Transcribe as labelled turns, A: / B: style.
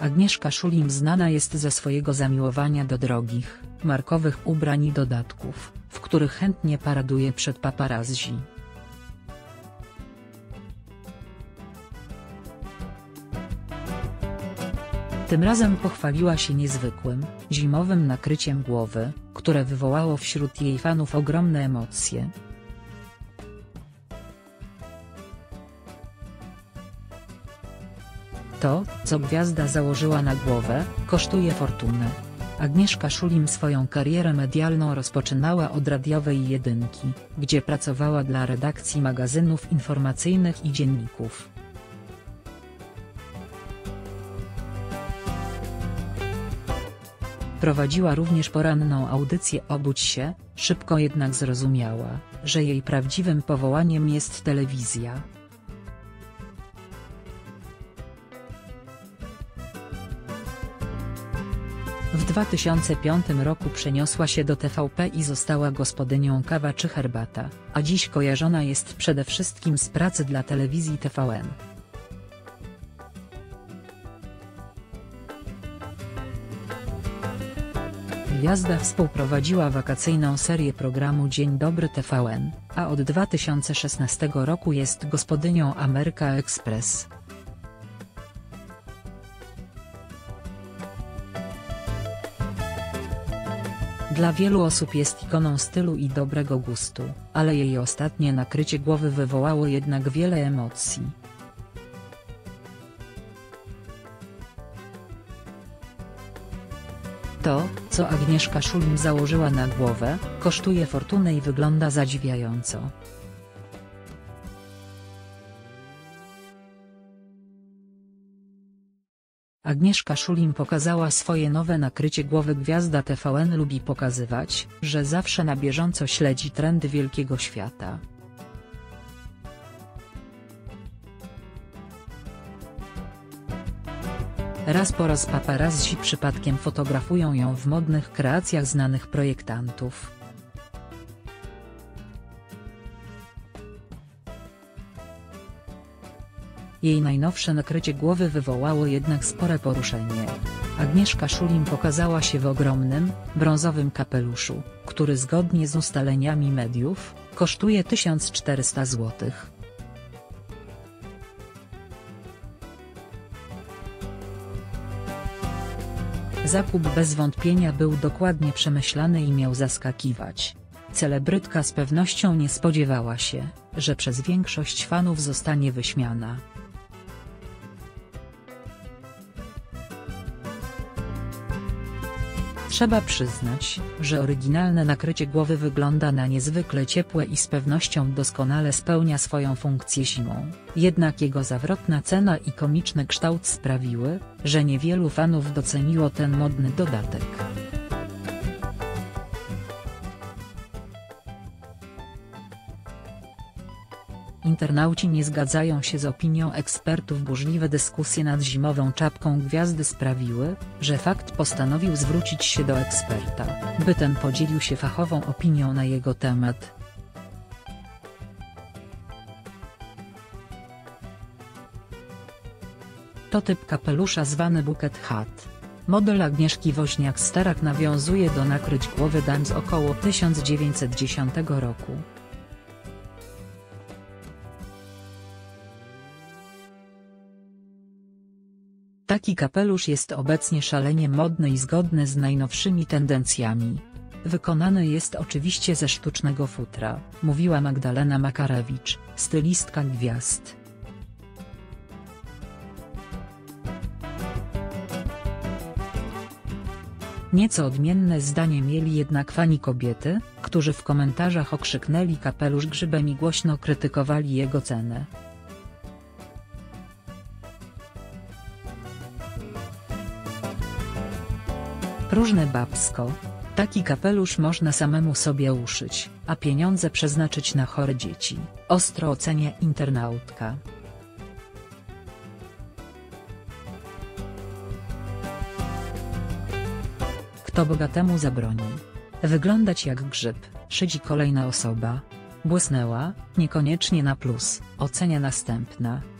A: Agnieszka Szulim znana jest ze swojego zamiłowania do drogich, markowych ubrań i dodatków, w których chętnie paraduje przed paparazzi. Tym razem pochwaliła się niezwykłym, zimowym nakryciem głowy, które wywołało wśród jej fanów ogromne emocje. To, co gwiazda założyła na głowę, kosztuje fortunę. Agnieszka Szulim swoją karierę medialną rozpoczynała od radiowej jedynki, gdzie pracowała dla redakcji magazynów informacyjnych i dzienników. Prowadziła również poranną audycję Obudź się, szybko jednak zrozumiała, że jej prawdziwym powołaniem jest telewizja. 2005 roku przeniosła się do TVP i została gospodynią Kawa czy Herbata, a dziś kojarzona jest przede wszystkim z pracy dla telewizji TVN. Gwiazda współprowadziła wakacyjną serię programu Dzień Dobry TVN, a od 2016 roku jest gospodynią Ameryka Express. Dla wielu osób jest ikoną stylu i dobrego gustu, ale jej ostatnie nakrycie głowy wywołało jednak wiele emocji. To, co Agnieszka Szulim założyła na głowę, kosztuje fortunę i wygląda zadziwiająco. Agnieszka Szulim pokazała swoje nowe nakrycie głowy Gwiazda TVN lubi pokazywać, że zawsze na bieżąco śledzi trendy wielkiego świata. Raz po raz paparazzi przypadkiem fotografują ją w modnych kreacjach znanych projektantów. Jej najnowsze nakrycie głowy wywołało jednak spore poruszenie. Agnieszka Szulim pokazała się w ogromnym, brązowym kapeluszu, który zgodnie z ustaleniami mediów, kosztuje 1400 zł. Zakup bez wątpienia był dokładnie przemyślany i miał zaskakiwać. Celebrytka z pewnością nie spodziewała się, że przez większość fanów zostanie wyśmiana. Trzeba przyznać, że oryginalne nakrycie głowy wygląda na niezwykle ciepłe i z pewnością doskonale spełnia swoją funkcję zimą, jednak jego zawrotna cena i komiczny kształt sprawiły, że niewielu fanów doceniło ten modny dodatek. Internauci nie zgadzają się z opinią ekspertów burzliwe dyskusje nad zimową czapką gwiazdy sprawiły, że fakt postanowił zwrócić się do eksperta, by ten podzielił się fachową opinią na jego temat. To typ kapelusza zwany bucket hat. Model Agnieszki Woźniak-Starak nawiązuje do nakryć głowy dam z około 1910 roku. Taki kapelusz jest obecnie szalenie modny i zgodny z najnowszymi tendencjami. Wykonany jest oczywiście ze sztucznego futra, mówiła Magdalena Makarewicz, stylistka gwiazd. Nieco odmienne zdanie mieli jednak fani kobiety, którzy w komentarzach okrzyknęli kapelusz grzybem i głośno krytykowali jego cenę. Próżne babsko. Taki kapelusz można samemu sobie uszyć, a pieniądze przeznaczyć na chore dzieci, ostro ocenia internautka. Kto bogatemu zabroni? Wyglądać jak grzyb, szydzi kolejna osoba. Błysnęła, niekoniecznie na plus, ocenia następna.